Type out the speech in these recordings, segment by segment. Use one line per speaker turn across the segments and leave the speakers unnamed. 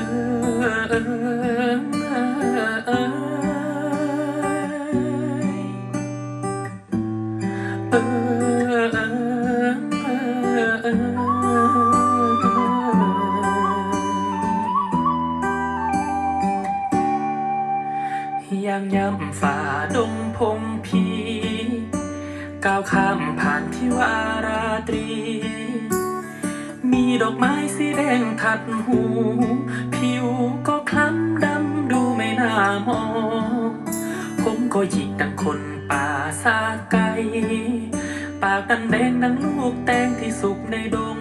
ยังย่ำฝ่าดงพงพี ก้าวข้ามผ่านที่วาราตรี ดอกไม้สีแดงทัดหู ผิวก็คล้ำดำดูไม่น่ามอง ผมก็หยิกดังคนป่าซาไกปากดันแดงดังลูกแตงที่สุกในดง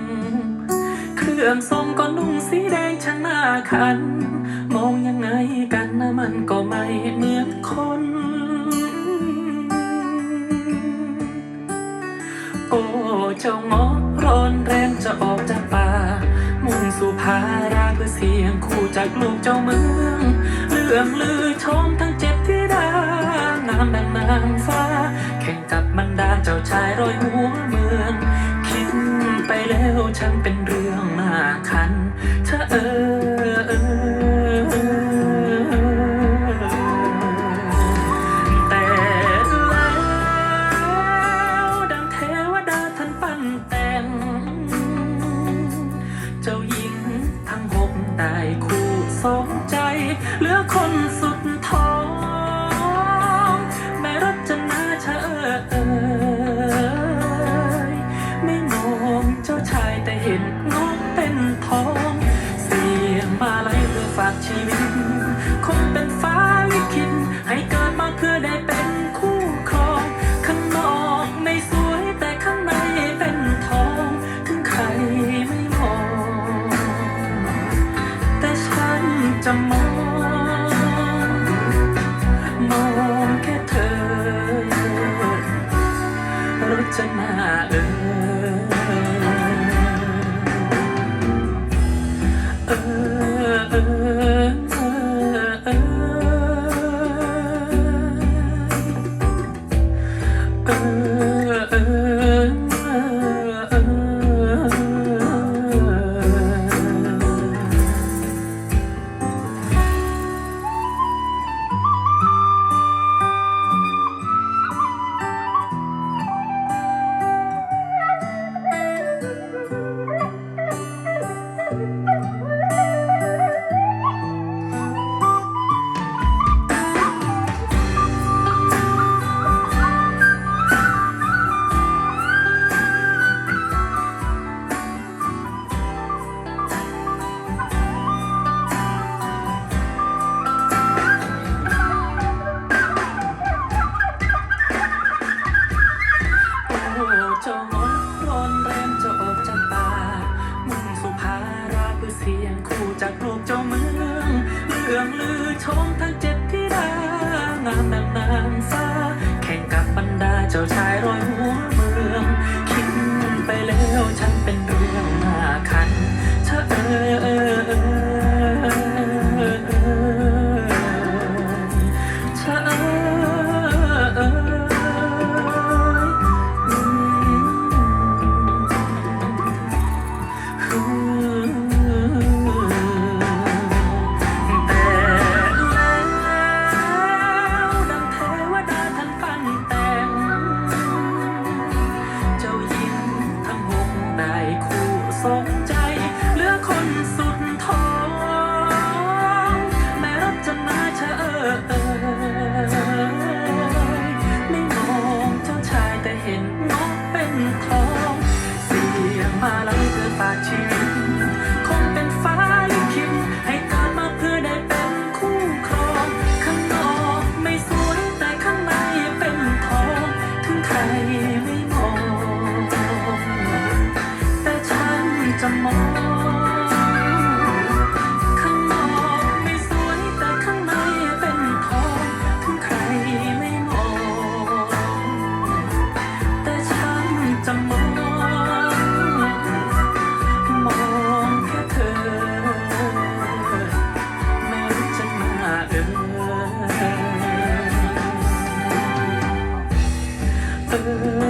เครื่องทรงก็นุ่งสีแดงช่างน่าคัน มองยังไงกันนะมันก็ไม่เหมือนคนโอ้เจ้าเงาะ ร้อนแรงจะออกจากป่า มุ่งสู่ภาราเพื่อเสียงคู่จากลูกเจ้าเมือง เรื่องลือชมทั้งเจ็ดที่ดางามดังนางฟ้า แข่งกับบรรดาเจ้าชายร้อยหัวเมืองคิดไปแล้วช่างเป็นเรื่องน่าคันเธอเออ เจ้าหญิงทั้งหกได้คู่สมใจเหลือคน จะมองมองแค่เธอรจนาเออเออเออเออเออเออเออ เจ้างาะร้นแรงจะออกจากป่ามุ่งสุภาราเพื่อเสียงคู่จากลูกเจ้าเมืองเรื่องลือชมทั้งเจ็ดที่ดางามดังนางฟ้า แข่งกับบรรดาเจ้าชายร้อย จะมองข้างนอกไม่สวยแต่ข้างในเป็นทองถึงใครไม่มอง แต่ฉันจะมองมองแค่เธอ ไม่รู้จมาเออ